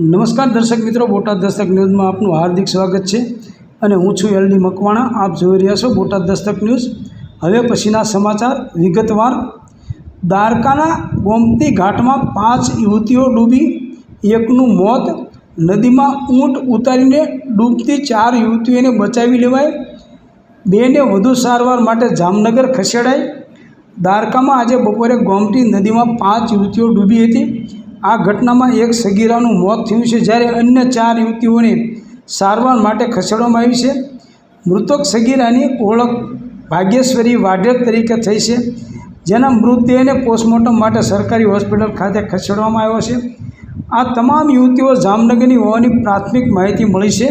નમસ્કાર દર્શક મિત્રો, બોટાદ દસ્તક ન્યૂઝમાં આપનું હાર્દિક સ્વાગત છે અને હું છું એલડી મકવાણા. આપ જોઈ રહ્યા છો બોટાદ દસ્તક ન્યૂઝ. હવે પછીના સમાચાર વિગતવાર. દ્વારકાના ગોમતી ઘાટમાં પાંચ યુવતીઓ ડૂબી, એકનું મોત. નદીમાં ઊંટ ઉતારીને ડૂબતી ચાર યુવતીઓને બચાવી લેવાય. બેને વધુ સારવાર માટે જામનગર ખસેડાઈ દ્વારકામાં આજે બપોરે ગોમતી નદીમાં પાંચ યુવતીઓ ડૂબી હતી. આ ઘટનામાં એક સગીરાનું મોત થયું છે જ્યારે અન્ય ચાર યુવતીઓને સારવાર માટે ખસેડવામાં આવી છે. મૃતક સગીરાની ઓળખ ભાગ્યેશ્વરી વાઢેર તરીકે થઈ છે, જેના મૃતદેહને પોસ્ટમોર્ટમ માટે સરકારી હોસ્પિટલ ખાતે ખસેડવામાં આવ્યો છે. આ તમામ યુવતીઓ જામનગરની હોવાની પ્રાથમિક માહિતી મળી છે.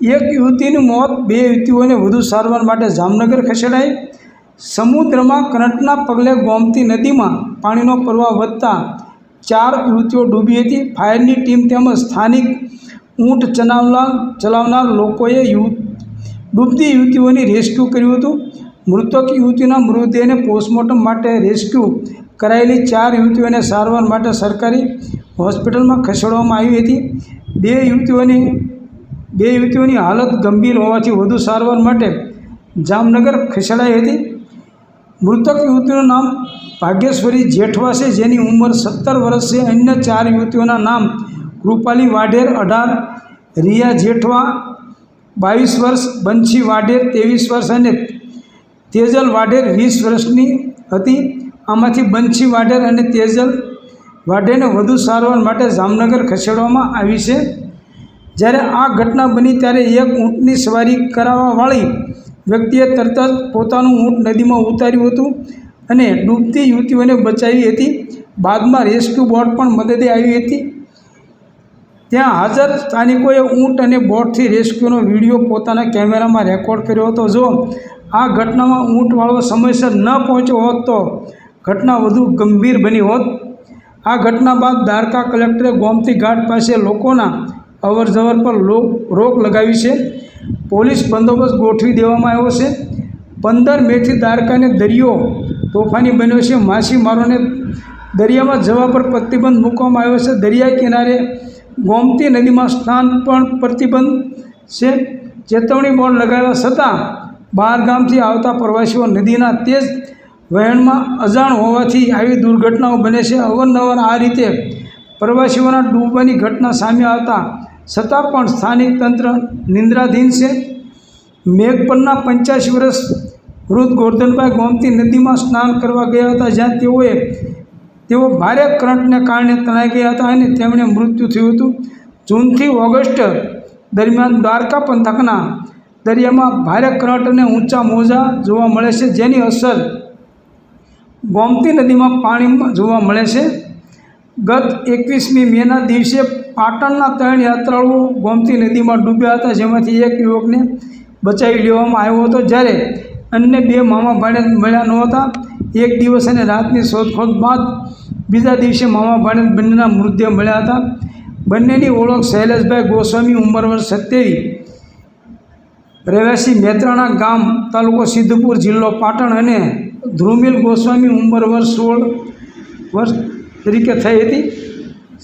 એક યુવતીનું મોત, બે યુવતીઓને વધુ સારવાર માટે જામનગર ખસેડાઈ. સમુદ્રમાં કરંટના પગલે ગોમતી નદીમાં પાણીનો પ્રવાહ વધતા ચાર યુવતીઓ ડૂબી હતી. ફાયરની ટીમ તેમજ સ્થાનિક ઊંટ ચલાવનાર ચલાવનાર લોકોએ યુ, ડૂબતી યુવતીઓની રેસ્ક્યુ કર્યું હતું. મૃતક યુવતીના મૃતદેહને પોસ્ટમોર્ટમ માટે રેસ્ક્યુ કરાયેલી ચાર યુવતીઓને સારવાર માટે સરકારી હોસ્પિટલમાં ખસેડવામાં આવી હતી. બે યુવતીઓની બે યુવતીઓની હાલત ગંભીર હોવાથી વધુ સારવાર માટે જામનગર ખસેડાઈ હતી. મૃતક યુવતીનું નામ ભાગ્યેશ્વરી જેઠવા છે, જેની ઉંમર સત્તર વર્ષ છે. અન્ય ચાર યુવતીઓના નામ રૂપાલી વાઢેર અઢાર, રિયા જેઠવા બાવીસ વર્ષ બંછી વાઢેર ત્રેવીસ વર્ષ અને તેજલ વાઢેર વીસ વર્ષની હતી. આમાંથી બંછી વાઢેર અને તેજલ વાઢેરને વધુ સારવાર માટે જામનગર ખસેડવામાં આવી છે. જ્યારે આ ઘટના બની ત્યારે એક ઊંટની સવારી કરાવવાવાળી વ્યક્તિએ તરત જ પોતાનું ઊંટ નદીમાં ઉતાર્યું હતું અને ડૂબતી યુવતીઓને બચાવી હતી. બાદમાં રેસ્ક્યુ બોટ પણ મદદે આવી હતી. ત્યાં હાજર સ્થાનિકોએ ઊંટ અને બોટથી રેસ્ક્યુનો વીડિયો પોતાના કેમેરામાં રેકોર્ડ કર્યો હતો. જો આ ઘટનામાં ઊંટવાળો સમયસર ન પહોંચ્યો હોત તો ઘટના વધુ ગંભીર બની હોત. આ ઘટના બાદ દ્વારકા કલેક્ટરે ગોમતી ઘાટ પાસે લોકોના અવર જવર પર રોક લગાવી છે. પોલીસ બંદોબસ્ત ગોઠવી દેવામાં આવ્યો છે. પંદર મેથી દ્વારકાને દરિયો તોફાની બન્યો છે. માછીમારોને દરિયામાં જવા પર પ્રતિબંધ મૂકવામાં આવ્યો છે. દરિયા કિનારે ગોમતી નદીમાં સ્નાન પણ પ્રતિબંધ છે. ચેતવણી બોર્ડ લગાવ્યા છતાં બહાર ગામથી આવતા પ્રવાસીઓ નદીના તેજ વહેણમાં અજાણ હોવાથી આવી દુર્ઘટનાઓ બને છે. અવારનવાર આ રીતે પ્રવાસીઓના ડૂબવાની ઘટના સામે આવતા છતાં પણ સ્થાનિક તંત્ર નિંદ્રાધીન છે. મેઘપરના પંચ્યાસી વર્ષ વૃદ્ધ ગોરધનભાઈ ગોમતી નદીમાં સ્નાન કરવા ગયા હતા, જ્યાં તેઓએ, તેઓ ભારે કરંટને કારણે તણાઈ ગયા હતા અને તેમણે મૃત્યુ થયું હતું. જૂનથી ઓગસ્ટ દરમિયાન દ્વારકા પંથકના દરિયામાં ભારે કરંટ અને ઊંચા મોજા જોવા મળે છે, જેની અસર ગોમતી નદીમાં પાણીમાં જોવા મળે છે. ગત એકવીસમી મેના દિવસે પાટણના ત્રણ યાત્રાળુઓ ગોમતી નદીમાં ડૂબ્યા હતા, જેમાંથી એક યુવકને બચાવી લેવામાં આવ્યો હતો. જ્યારે અન્ય બે મામા ભાણેજ મળ્યા નહોતા એક દિવસ અને રાતની શોધખોળ બાદ બીજા દિવસે મામા ભાણેજ બંનેના મૃતદેહ મળ્યા હતા. બંનેની ઓળખ શૈલેષભાઈ ગોસ્વામી, ઉંમર વર્ષ સત્યાવી રહેવાસી મેત્રાણા ગામ, તાલુકો સિદ્ધપુર જિલ્લો પાટણ અને ધ્રુમિલ ગોસ્વામી, ઉંમર વર્ષ સોળ વર્ષ તરીકે થઈ હતી.